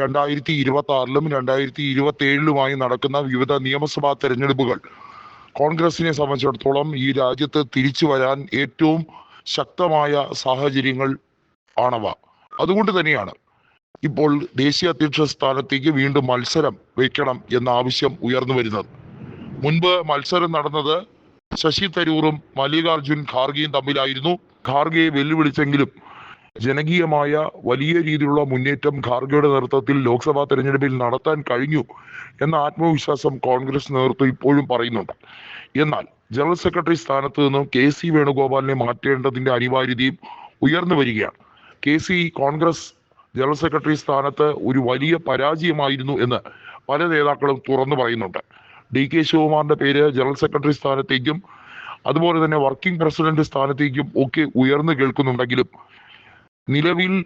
രണ്ടായിരത്തി ഇരുപത്തി ആറിലും രണ്ടായിരത്തി ഇരുപത്തി ഏഴിലുമായി നടക്കുന്ന വിവിധ നിയമസഭാ തെരഞ്ഞെടുപ്പുകൾ. കോൺഗ്രസിനെ സംബന്ധിച്ചിടത്തോളം ഈ രാജ്യത്ത് തിരിച്ചു വരാൻ ഏറ്റവും ശക്തമായ സാഹചര്യങ്ങൾ ആണവ. അതുകൊണ്ട് തന്നെയാണ് ഇപ്പോൾ ദേശീയ അധ്യക്ഷ സ്ഥാനത്തേക്ക് വീണ്ടും മത്സരം വയ്ക്കണം എന്ന ആവശ്യം ഉയർന്നു വരുന്നത്. മുൻപ് മത്സരം നടന്നത് ശശി തരൂറും മല്ലികാർജുൻ ഖാർഗെയും തമ്മിലായിരുന്നു. ഖാർഗെയെ വെല്ലുവിളിച്ചെങ്കിലും ജനകീയമായ വലിയ രീതിയിലുള്ള മുന്നേറ്റം ഖാർഗെയുടെ നേതൃത്വത്തിൽ ലോക്സഭാ തെരഞ്ഞെടുപ്പിൽ നടത്താൻ കഴിഞ്ഞു എന്ന ആത്മവിശ്വാസം കോൺഗ്രസ് നേതൃത്വം ഇപ്പോഴും പറയുന്നുണ്ട്. എന്നാൽ ജനറൽ സെക്രട്ടറി സ്ഥാനത്ത് നിന്നും കെ സി വേണുഗോപാലിനെ മാറ്റേണ്ടതിന്റെ അനിവാര്യതയും ഉയർന്നു വരികയാണ്. K C Congress general secretary സ്ഥാനത്ത് ഒരു വലിയ പരാജയമായിരുന്നു എന്ന് പല നേതാക്കളും തുറന്നു പറയുന്നുണ്ട്. ഡി കെ ശിവകുമാറിന്റെ പേര് ജനറൽ സെക്രട്ടറി സ്ഥാനത്തേക്കും അതുപോലെ തന്നെ വർക്കിംഗ് പ്രസിഡന്റ് സ്ഥാനത്തേക്കും ഒക്കെ ഉയർന്നു കേൾക്കുന്നുണ്ടെങ്കിലും നിലവിൽ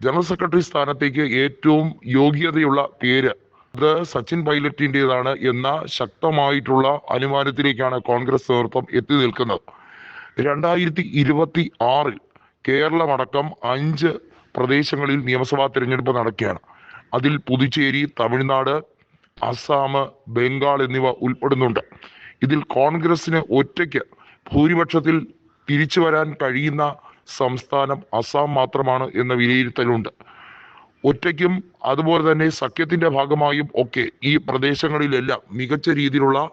ജനറൽ സെക്രട്ടറി സ്ഥാനത്തേക്ക് ഏറ്റവും യോഗ്യതയുള്ള പേര് അത് സച്ചിൻ പൈലറ്റിന്റെതാണ് എന്ന ശക്തമായിട്ടുള്ള അനുമാനത്തിലേക്കാണ് കോൺഗ്രസ് നേതൃത്വം എത്തി നിൽക്കുന്നത്. രണ്ടായിരത്തി ഇരുപത്തി ആറിൽ കേരളമടക്കം അഞ്ച് പ്രദേശങ്ങളിൽ നിയമസഭാ തിരഞ്ഞെടുപ്പ് നടക്കുകയാണ്. അതിൽ പുതുച്ചേരി തമിഴ്നാട് അസാം ബംഗാൾ എന്നിവ ഉൾപ്പെടുന്നുണ്ട്. ഇതിൽ കോൺഗ്രസിന് ഒറ്റയ്ക്ക് ഭൂരിപക്ഷത്തിൽ തിരിച്ചു വരാൻ കഴിയുന്ന സംസ്ഥാനം അസാം മാത്രമാണ് എന്ന വിലയിരുത്തലുണ്ട്. ഒറ്റയ്ക്കും അതുപോലെ തന്നെ സഖ്യത്തിന്റെ ഭാഗമായും ഒക്കെ ഈ പ്രദേശങ്ങളിലെല്ലാം മികച്ച രീതിയിലുള്ള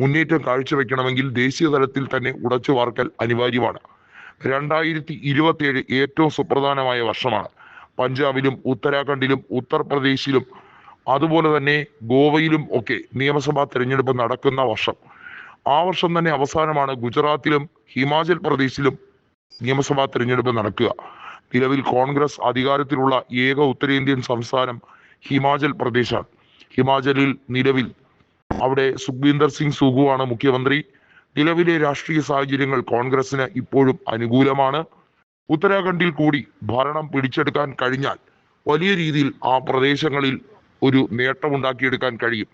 മുന്നേറ്റം കാഴ്ചവെക്കണമെങ്കിൽ ദേശീയ തലത്തിൽ തന്നെ ഉടച്ചു വാർക്കൽ അനിവാര്യമാണ്. രണ്ടായിരത്തി ഇരുപത്തിയേഴ് ഏറ്റവും സുപ്രധാനമായ വർഷമാണ്. പഞ്ചാബിലും ഉത്തരാഖണ്ഡിലും ഉത്തർപ്രദേശിലും അതുപോലെ തന്നെ ഗോവയിലും ഒക്കെ നിയമസഭാ തിരഞ്ഞെടുപ്പ് നടക്കുന്ന വർഷം. ആ വർഷം തന്നെ അവസാനമാണ് ഗുജറാത്തിലും ഹിമാചൽ പ്രദേശിലും നിയമസഭാ തെരഞ്ഞെടുപ്പ് നടക്കുക. നിലവിൽ കോൺഗ്രസ് അധികാരത്തിലുള്ള ഏക ഉത്തരേന്ത്യൻ സംസ്ഥാനം ഹിമാചൽ പ്രദേശാണ്. ഹിമാചലിൽ നിലവിൽ അവിടെ സുഖ്വീന്ദർ സിംഗ് സുഖുവാണ് മുഖ്യമന്ത്രി. നിലവിലെ രാഷ്ട്രീയ സാഹചര്യങ്ങൾ കോൺഗ്രസിന് ഇപ്പോഴും അനുകൂലമാണ്. ഉത്തരാഖണ്ഡിൽ കൂടി ഭരണം പിടിച്ചെടുക്കാൻ കഴിഞ്ഞാൽ വലിയ രീതിയിൽ ആ പ്രദേശങ്ങളിൽ ഒരു നേട്ടമുണ്ടാക്കിയെടുക്കാൻ കഴിയും.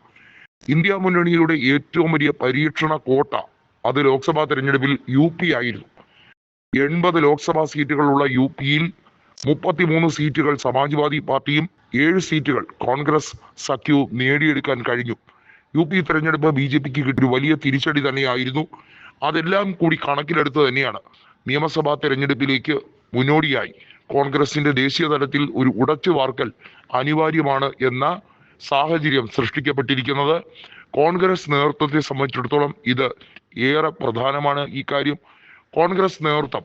ഇന്ത്യ മുന്നണിയുടെ ഏറ്റവും വലിയ പരീക്ഷണ കോട്ട അത് ലോക്സഭാ തെരഞ്ഞെടുപ്പിൽ യു പി ആയിരുന്നു. എൺപത് ലോക്സഭാ സീറ്റുകളുള്ള യു പിയിൽ മുപ്പത്തിമൂന്ന് സീറ്റുകൾ സമാജ്വാദി പാർട്ടിയും ഏഴ് സീറ്റുകൾ കോൺഗ്രസ് സഖ്യവും നേടിയെടുക്കാൻ കഴിഞ്ഞു. യു പി തെരഞ്ഞെടുപ്പ് ബി ജെ പിക്ക് കിട്ടിയ വലിയ തിരിച്ചടി തന്നെയായിരുന്നു. അതെല്ലാം കൂടി കണക്കിലെടുത്ത് തന്നെയാണ് നിയമസഭാ തെരഞ്ഞെടുപ്പിലേക്ക് മുന്നോടിയായി. കോൺഗ്രസിന്റെ ദേശീയ തലത്തിൽ ഒരു ഉടച്ചു വാർക്കൽ അനിവാര്യമാണ് എന്ന സാഹചര്യം സൃഷ്ടിക്കപ്പെട്ടിരിക്കുന്നത്. കോൺഗ്രസ് നേതൃത്വത്തെ സംബന്ധിച്ചിടത്തോളം ഇത് ഏറെ പ്രധാനമാണ് ഈ കാര്യം. കോൺഗ്രസ് നേതൃത്വം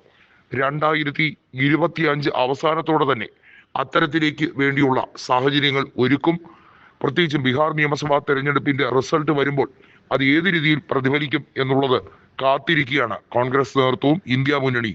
രണ്ടായിരത്തി ഇരുപത്തി അഞ്ച് അവസാനത്തോടെ തന്നെ അത്തരത്തിലേക്ക് വേണ്ടിയുള്ള സാഹചര്യങ്ങൾ ഒരുക്കും. പ്രത്യേകിച്ചും ബീഹാർ നിയമസഭാ തെരഞ്ഞെടുപ്പിന്റെ റിസൾട്ട് വരുമ്പോൾ അത് ഏത് രീതിയിൽ പ്രതിഫലിക്കും എന്നുള്ളത് കാത്തിരിക്കുകയാണ് കോൺഗ്രസ് നേതൃത്വവും ഇന്ത്യ മുന്നണി.